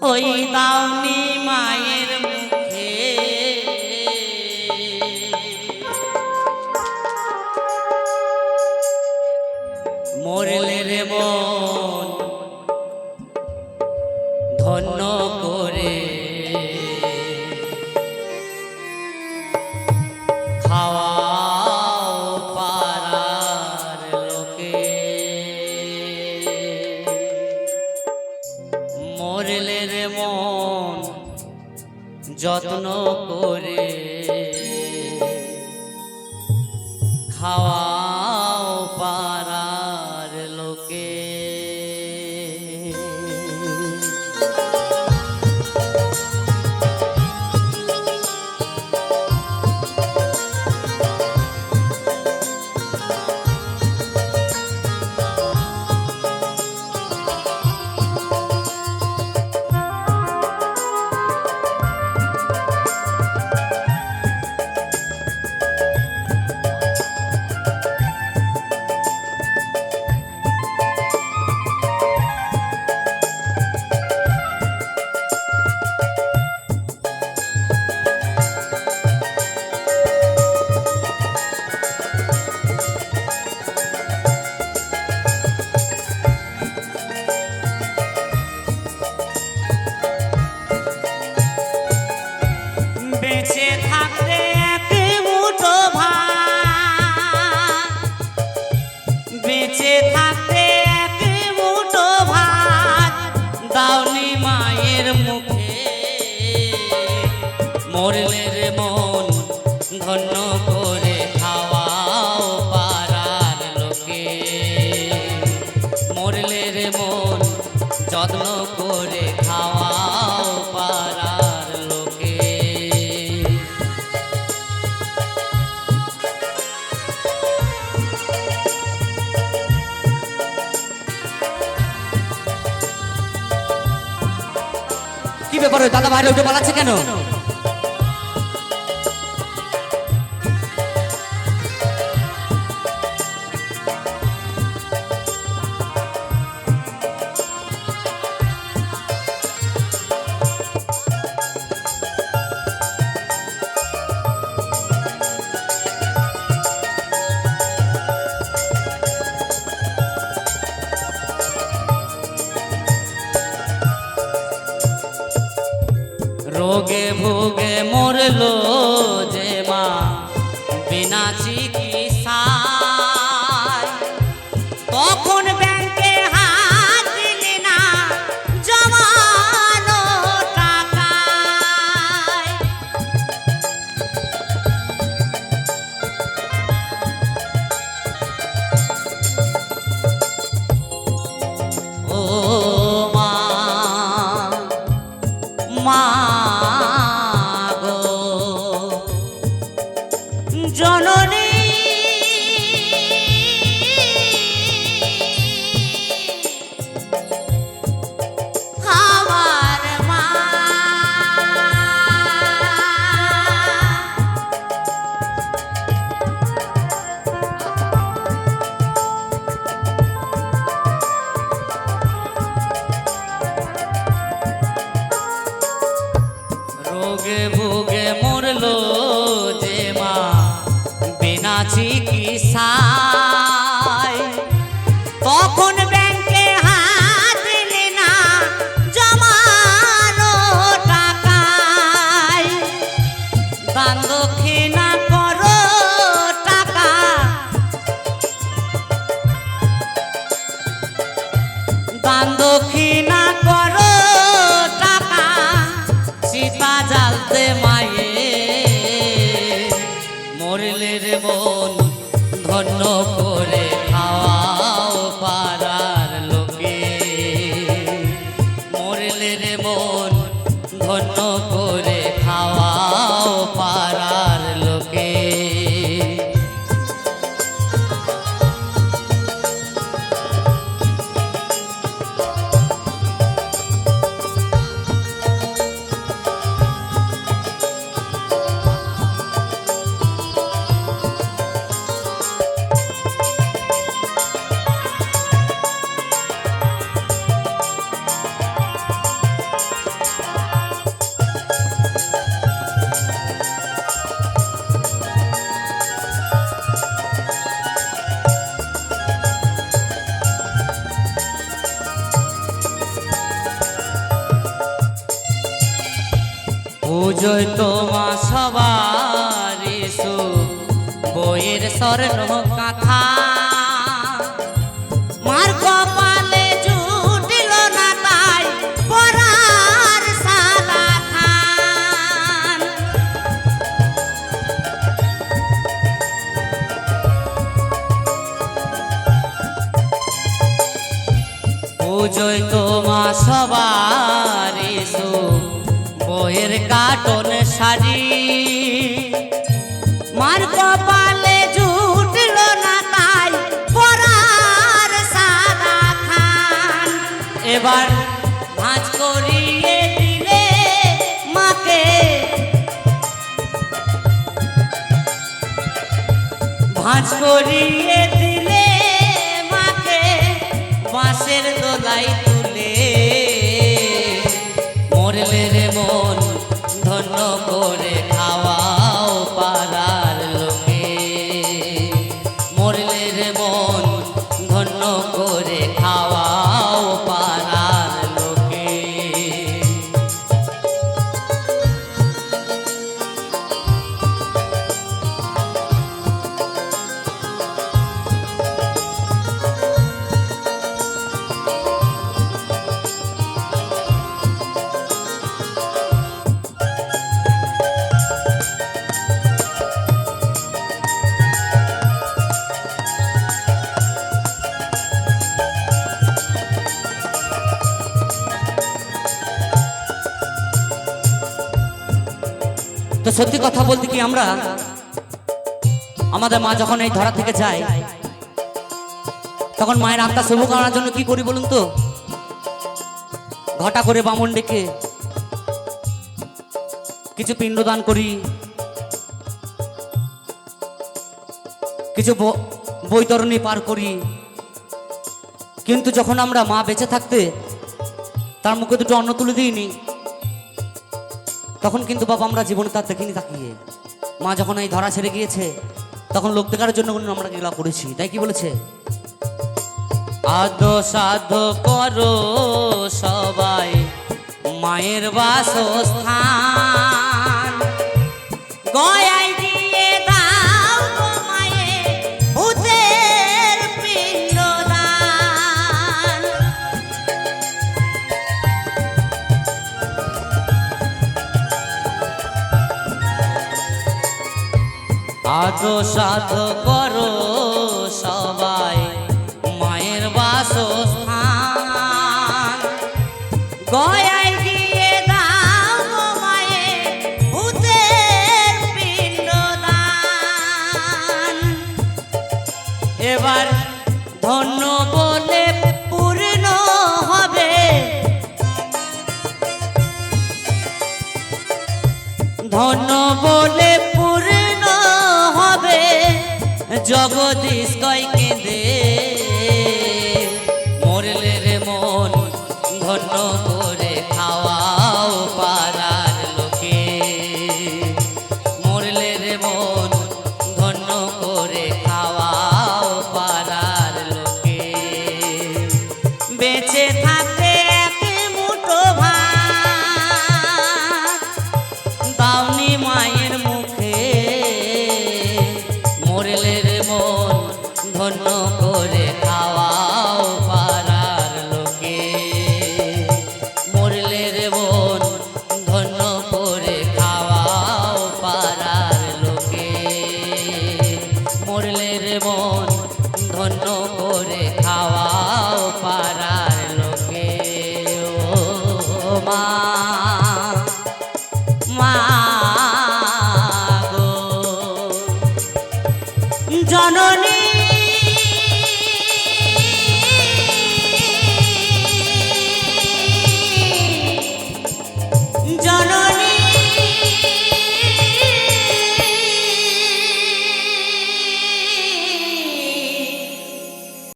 回到你妈耶。ধন্য করে খাওয়াও পাড়ার লোকে। মরলে রে মন যত্ন করে খাওয়াও পাড়ার লোকে। কি ব্যাপার দাদা ভাইরা উঠে পালাচ্ছে কেন? রোগে ভোগে মরলো। পুজোয় তোমা সবার বইয়ের স্বর্ণ কাঁথা মার তোমা সবার বইয়ের কাটন শাড়ি মার কপালে জুটল না তাই পরার সাদা খান। এবার ভাঁজ করিয়ে দিলে মাকে। ভাঁজ করিয়ে সত্যি কথা বলতে কি আমরা? আমাদের মা যখন এই ধরা থেকে যায়, তখন মায়ের আত্মা শুভ করার জন্য কি করি বলুন তো? ঘটা করে বামন ডেকে কিছু পিণ্ডদান করি, কিছু বৈতরণী পার করি। কিন্তু যখন আমরা মা বেঁচে থাকতে, তার মুখে দুটো অন্ন তুলে দিইনি তখন কিন্তু বাবা আমরা জীবনে তার দেখিনি তাকিয়ে। মা যখন এই ধরা ছেড়ে গিয়েছে, তখন লোক দেখার জন্য কিন্তু আমরা গেলা করেছি। তাই কি বলেছে? আদো সাধ করো সবাই, মায়ের বাসস্থান। গয়াই আদো সাধ করো সবাই, মায়ের বাসস্থান। গয়ায় দিয়ে দাও গো মায়ে ভূতের পিণ্ডদান। এবার ধন্য বলে পূর্ণ হবে। ধন্য বলে জগদীশ কয় কেঁদে জননী